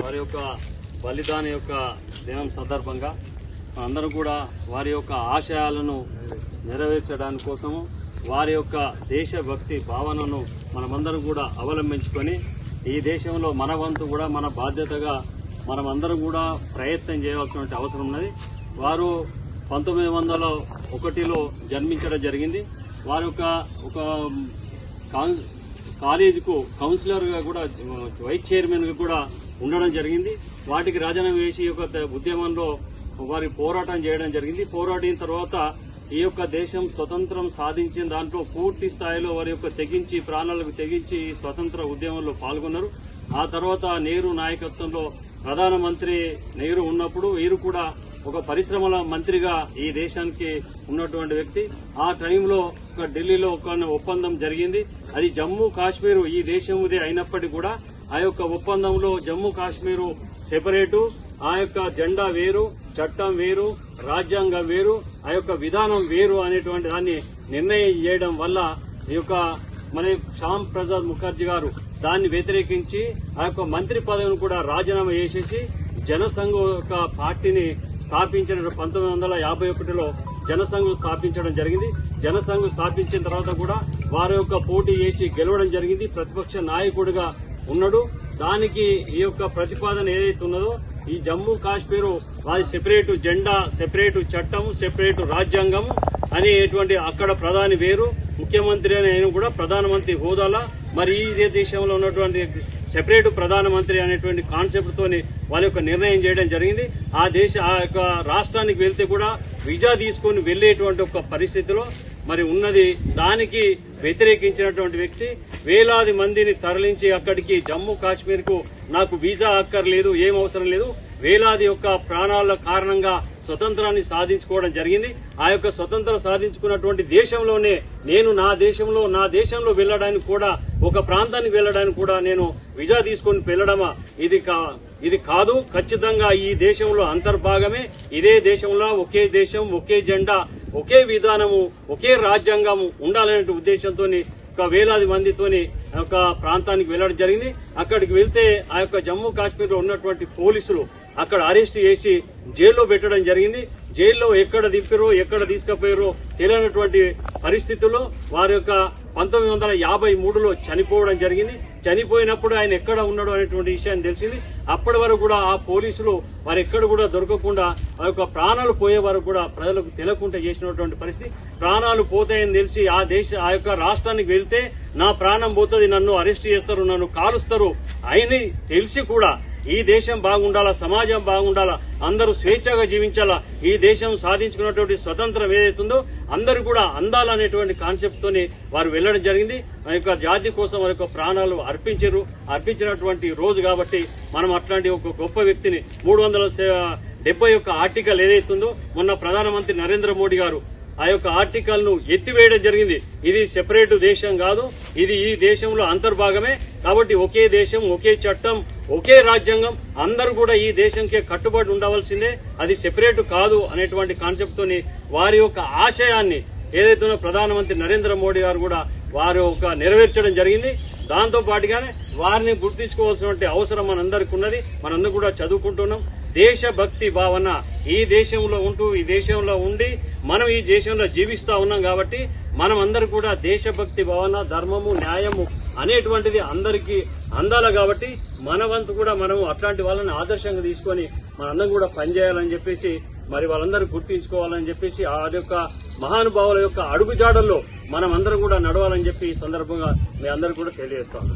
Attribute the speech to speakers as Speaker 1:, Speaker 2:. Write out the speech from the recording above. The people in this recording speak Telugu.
Speaker 1: వారి యొక్క బలిదాన యొక్క దినం సందర్భంగా అందరూ కూడా వారి యొక్క ఆశయాలను నెరవేర్చడానికి కోసము వారి యొక్క దేశభక్తి భావనను మనమందరం కూడా అవలంబించుకొని ఈ దేశంలో మన వంతు కూడా మన బాధ్యతగా మనమందరం కూడా ప్రయత్నం చేయవలసిన అవసరం ఉన్నది. వారు పంతొమ్మిది వందల ఒకటిలో జన్మించడం జరిగింది. వారి యొక్క ఒక కాన్- కాలేజీకు కౌన్సిలర్గా కూడా వైస్ చైర్మన్గా కూడా ఉండడం జరిగింది. వాటికి రాజీనామా వేసి ఒక ఉద్యమంలో వారి పోరాటం చేయడం జరిగింది. పోరాటిన తర్వాత ఈ యొక్క దేశం స్వతంత్రం సాధించిన దాంట్లో పూర్తి స్థాయిలో వారి యొక్క తెగించి ప్రాణాలకు తెగించి ఈ స్వతంత్ర ఉద్యమంలో పాల్గొన్నారు. ఆ తర్వాత నెహ్రూ నాయకత్వంలో ప్రధానమంత్రి నెహ్రూ ఉన్నప్పుడు వీరు కూడా ఒక పరిశ్రమల మంత్రిగా ఈ దేశానికి ఉన్నటువంటి వ్యక్తి. ఆ టైంలో ఒక ఢిల్లీలో ఒక ఒప్పందం జరిగింది. అది జమ్మూ కాశ్మీర్ ఈ దేశం అయినప్పటికీ కూడా ఆ యొక్క ఒప్పందంలో జమ్మూ కాశ్మీరు సెపరేటు ఆ యొక్క జెండా వేరు చట్టం వేరు రాజ్యాంగం వేరు ఆ యొక్క విధానం వేరు అనేటువంటి దాన్ని నిర్ణయం చేయడం వల్ల ఈ యొక్క మన శ్యామ్ ప్రసాద్ ముఖర్జీ గారు దాన్ని వ్యతిరేకించి ఆ యొక్క మంత్రి పదవిని కూడా రాజీనామా చేసేసి జనసంఘ యొక్క పార్టీని స్థాపించిన పంతొమ్మిది వందల యాభై ఒకటిలో జనసంఘం స్థాపించడం జరిగింది. జనసంఘం స్థాపించిన తర్వాత కూడా వారి యొక్క పోటీ చేసి గెలవడం జరిగింది. ప్రతిపక్ష నాయకుడిగా ఉన్నాడు. దానికి ఈ యొక్క ప్రతిపాదన ఏదైతే ఉన్నదో ఈ జమ్మూ కాశ్మీర్ వారి సెపరేటు జెండా సెపరేటు చట్టం సెపరేటు రాజ్యాంగం అనేటువంటి అక్కడ ప్రధాని వేరు ముఖ్యమంత్రి అని ఆయన కూడా ప్రధానమంత్రి హోదాలా. మరి ఇదే దేశంలో ఉన్నటువంటి సెపరేట్ ప్రధానమంత్రి అనేటువంటి కాన్సెప్ట్తోని వాళ్ళ యొక్క నిర్ణయం చేయడం జరిగింది. ఆ దేశ ఆ యొక్క రాష్ట్రానికి వెళ్తే కూడా వీజా తీసుకొని వెళ్ళేటువంటి ఒక పరిస్థితిలో మరి ఉన్నది. దానికి వ్యతిరేకించినటువంటి వ్యక్తి వేలాది మందిని తరలించి అక్కడికి జమ్మూ కాశ్మీర్కు నాకు వీసా అక్కర్లేదు ఏం అవసరం లేదు. వేలాది యొక్క ప్రాణాల కారణంగా స్వతంత్రాన్ని సాధించుకోవడం జరిగింది. ఆ యొక్క స్వతంత్రం సాధించుకున్నటువంటి దేశంలోనే నేను నా దేశంలో నా దేశంలో వెళ్ళడానికి కూడా ఒక ప్రాంతానికి వెళ్ళడానికి కూడా నేను వీసా తీసుకొని వెళ్ళడమా? ఇది కా ఇది కాదు. ఖచ్చితంగా ఈ దేశంలో అంతర్భాగమే. ఇదే దేశంలో ఒకే దేశం ఒకే జెండా ఒకే విధానము ఒకే రాజ్యాంగము ఉండాలనే ఉద్దేశంతో ఒక వేలాది మందితోని ఆ యొక్క ప్రాంతానికి వెళ్ళడం జరిగింది. అక్కడికి వెళ్తే ఆ యొక్క జమ్మూ కాశ్మీర్లో ఉన్నటువంటి పోలీసులు అక్కడ అరెస్ట్ చేసి జైల్లో పెట్టడం జరిగింది. జైల్లో ఎక్కడ దింపారో ఎక్కడ తీసుకుపోయారో తెలియనటువంటి పరిస్థితుల్లో వారి యొక్క పంతొమ్మిది వందల యాభై మూడులో చనిపోవడం జరిగింది. చనిపోయినప్పుడు ఆయన ఎక్కడ ఉన్నాడో అనేటువంటి విషయాన్ని తెలిసింది. అప్పటి వరకు కూడా ఆ పోలీసులు వారు ఎక్కడ కూడా దొరకకుండా ఆ యొక్క ప్రాణాలు పోయే వరకు కూడా ప్రజలకు తెలియకుండా చేసినటువంటి పరిస్థితి. ప్రాణాలు పోతాయని తెలిసి ఆ దేశ ఆ యొక్క రాష్ట్రానికి వెళ్తే నా ప్రాణం పోతుంది నన్ను అరెస్ట్ చేస్తారు నన్ను కాలుస్తారు అయిని తెలిసి కూడా ఈ దేశం బాగుండాలా సమాజం బాగుండాలా అందరూ స్వేచ్ఛగా జీవించాలా ఈ దేశం సాధించుకున్నటువంటి స్వతంత్రం ఏదైతుందో అందరూ కూడా అందాలనేటువంటి కాన్సెప్ట్ తోని వారు వెళ్ళడం జరిగింది. ఆ యొక్క జాతి కోసం వారి యొక్క ప్రాణాలు అర్పించారు. అర్పించినటువంటి రోజు కాబట్టి మనం అట్లాంటి ఒక గొప్ప వ్యక్తిని మూడు వందల డెబ్బై యొక్క ఆర్టికల్ ఏదైతుందో మొన్న ప్రధానమంత్రి నరేంద్ర మోడీ గారు ఆ యొక్క ఆర్టికల్ను ఎత్తివేయడం జరిగింది. ఇది సెపరేట్ దేశం కాదు. ఇది ఈ దేశంలో అంతర్భాగమే. కాబట్టి ఒకే దేశం ఒకే చట్టం ఒకే రాజ్యాంగం అందరూ కూడా ఈ దేశంకే కట్టుబడి ఉండవలసిందే. అది సెపరేట్ కాదు అనేటువంటి కాన్సెప్ట్ తోని వారి యొక్క ఆశయాన్ని ఏదైతే ప్రధానమంత్రి నరేంద్ర మోడీ గారు కూడా వారు ఒక నెరవేర్చడం జరిగింది. దాంతో పాటుగానే వారిని గుర్తించుకోవాల్సిన అవసరం మనందరికి ఉన్నది మనందరూ కూడా చదువుకుంటున్నాం. దేశభక్తి భావన ఈ దేశంలో ఉంటూ ఈ దేశంలో ఉండి మనం ఈ దేశంలో జీవిస్తూ ఉన్నాం కాబట్టి మనం అందరూ కూడా దేశభక్తి భావన ధర్మము న్యాయము అనేటువంటిది అందరికీ అందాల కాబట్టి మన వంతు కూడా మనము అట్లాంటి వాళ్ళని ఆదర్శంగా తీసుకొని మనందరం కూడా పనిచేయాలని చెప్పేసి మరి వాళ్ళందరూ గుర్తించుకోవాలని చెప్పేసి ఆ యొక్క మహానుభావుల యొక్క అడుగుజాడల్లో మనం అందరం కూడా నడవాలని చెప్పి ఈ సందర్భంగా మీ అందరూ కూడా తెలియజేస్తాను